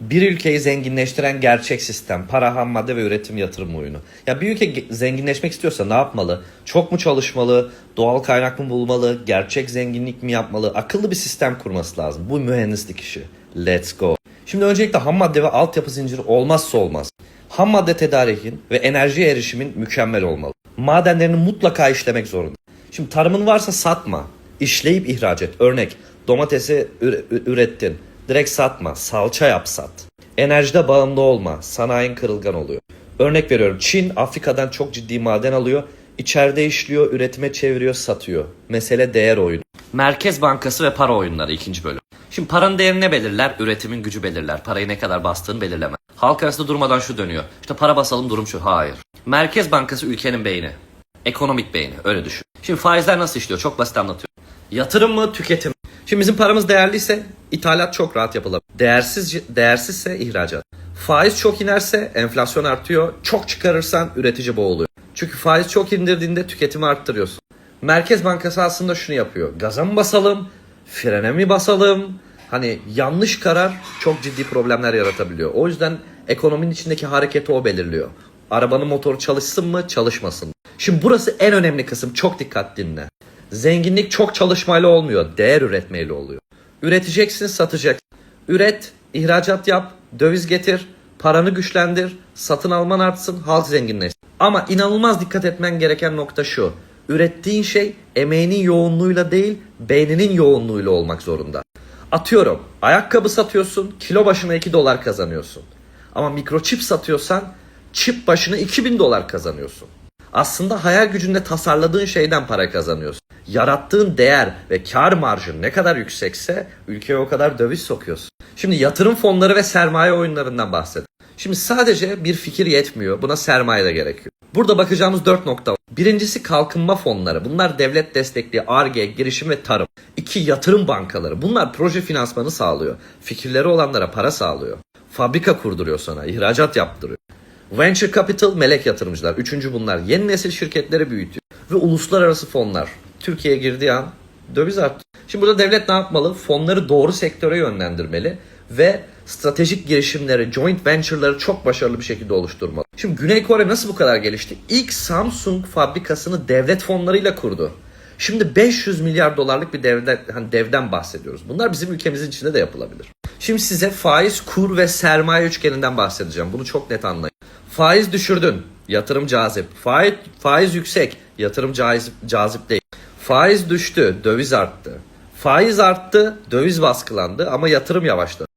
Bir ülkeyi zenginleştiren gerçek sistem, para, ham madde ve üretim yatırım oyunu. Ya bir ülke zenginleşmek istiyorsa ne yapmalı? Çok mu çalışmalı? Doğal kaynak mı bulmalı? Gerçek zenginlik mi yapmalı? Akıllı bir sistem kurması lazım. Bu mühendislik işi. Let's go. Şimdi öncelikle ham madde ve altyapı zinciri olmazsa olmaz. Ham madde tedarikin ve enerjiye erişimin mükemmel olmalı. Madenlerini mutlaka işlemek zorunda. Şimdi tarımın varsa satma. İşleyip ihraç et. Örnek domatesi ürettin. Direkt satma. Salça yap sat. Enerjide bağımlı olma. Sanayin kırılgan oluyor. Örnek veriyorum Çin Afrika'dan çok ciddi maden alıyor. İçeride işliyor, üretime çeviriyor, satıyor. Mesele değer oyunu. Merkez Bankası ve para oyunları ikinci bölüm. Şimdi paranın değerini belirler? Üretimin gücü belirler. Parayı ne kadar bastığını belirlemez. Halk arasında durmadan şu dönüyor. İşte para basalım durum şu. Hayır. Merkez Bankası ülkenin beyni. Ekonomik beyni öyle düşün. Şimdi faizler nasıl işliyor? Çok basit anlatıyorum. Yatırım mı tüketim? Şimdi bizim paramız değerliyse ithalat çok rahat yapılabilir. Değersiz, değersizse ihracat. Faiz çok inerse enflasyon artıyor. Çok çıkarırsan üretici boğuluyor. Çünkü faiz çok indirdiğinde tüketimi arttırıyorsun. Merkez Bankası aslında şunu yapıyor. Gaza mı basalım? Frene mi basalım? Hani yanlış karar çok ciddi problemler yaratabiliyor. O yüzden ekonominin içindeki hareketi o belirliyor. Arabanın motoru çalışsın mı çalışmasın? Şimdi burası en önemli kısım. Çok dikkat dinle. Zenginlik çok çalışmayla olmuyor. Değer üretmeyle oluyor. Üreteceksin satacaksın. Üret, ihracat yap, döviz getir, paranı güçlendir, satın alman artsın, halk zenginleşsin. Ama inanılmaz dikkat etmen gereken nokta şu. Ürettiğin şey emeğinin yoğunluğuyla değil, beyninin yoğunluğuyla olmak zorunda. Atıyorum, ayakkabı satıyorsun, kilo başına 2 dolar kazanıyorsun. Ama mikroçip satıyorsan, çip başına 2000 dolar kazanıyorsun. Aslında hayal gücünde tasarladığın şeyden para kazanıyorsun. Yarattığın değer ve kar marjın ne kadar yüksekse ülkeye o kadar döviz sokuyorsun. Şimdi yatırım fonları ve sermaye oyunlarından bahsedelim. Şimdi sadece bir fikir yetmiyor. Buna sermaye de gerekiyor. Burada bakacağımız dört nokta var. Birincisi kalkınma fonları. Bunlar devlet destekli ARGE, girişim ve tarım. İki yatırım bankaları. Bunlar proje finansmanı sağlıyor. Fikirleri olanlara para sağlıyor. Fabrika kurduruyor sana, ihracat yaptırıyor. Venture Capital melek yatırımcılar. Üçüncü bunlar. Yeni nesil şirketleri büyütüyor. Ve uluslararası fonlar. Türkiye'ye girdiği an döviz arttı. Şimdi burada devlet ne yapmalı? Fonları doğru sektöre yönlendirmeli ve stratejik girişimleri, joint venture'ları çok başarılı bir şekilde oluşturmalı. Şimdi Güney Kore nasıl bu kadar gelişti? İlk Samsung fabrikasını devlet fonlarıyla kurdu. Şimdi 500 milyar dolarlık bir devlet, hani devden bahsediyoruz. Bunlar bizim ülkemizin içinde de yapılabilir. Şimdi size faiz, kur ve sermaye üçgeninden bahsedeceğim. Bunu çok net anlayın. Faiz düşürdün, yatırım cazip. Faiz, faiz yüksek, yatırım cazip, cazip değil. Faiz düştü, döviz arttı. Faiz arttı, döviz baskılandı ama yatırım yavaşladı.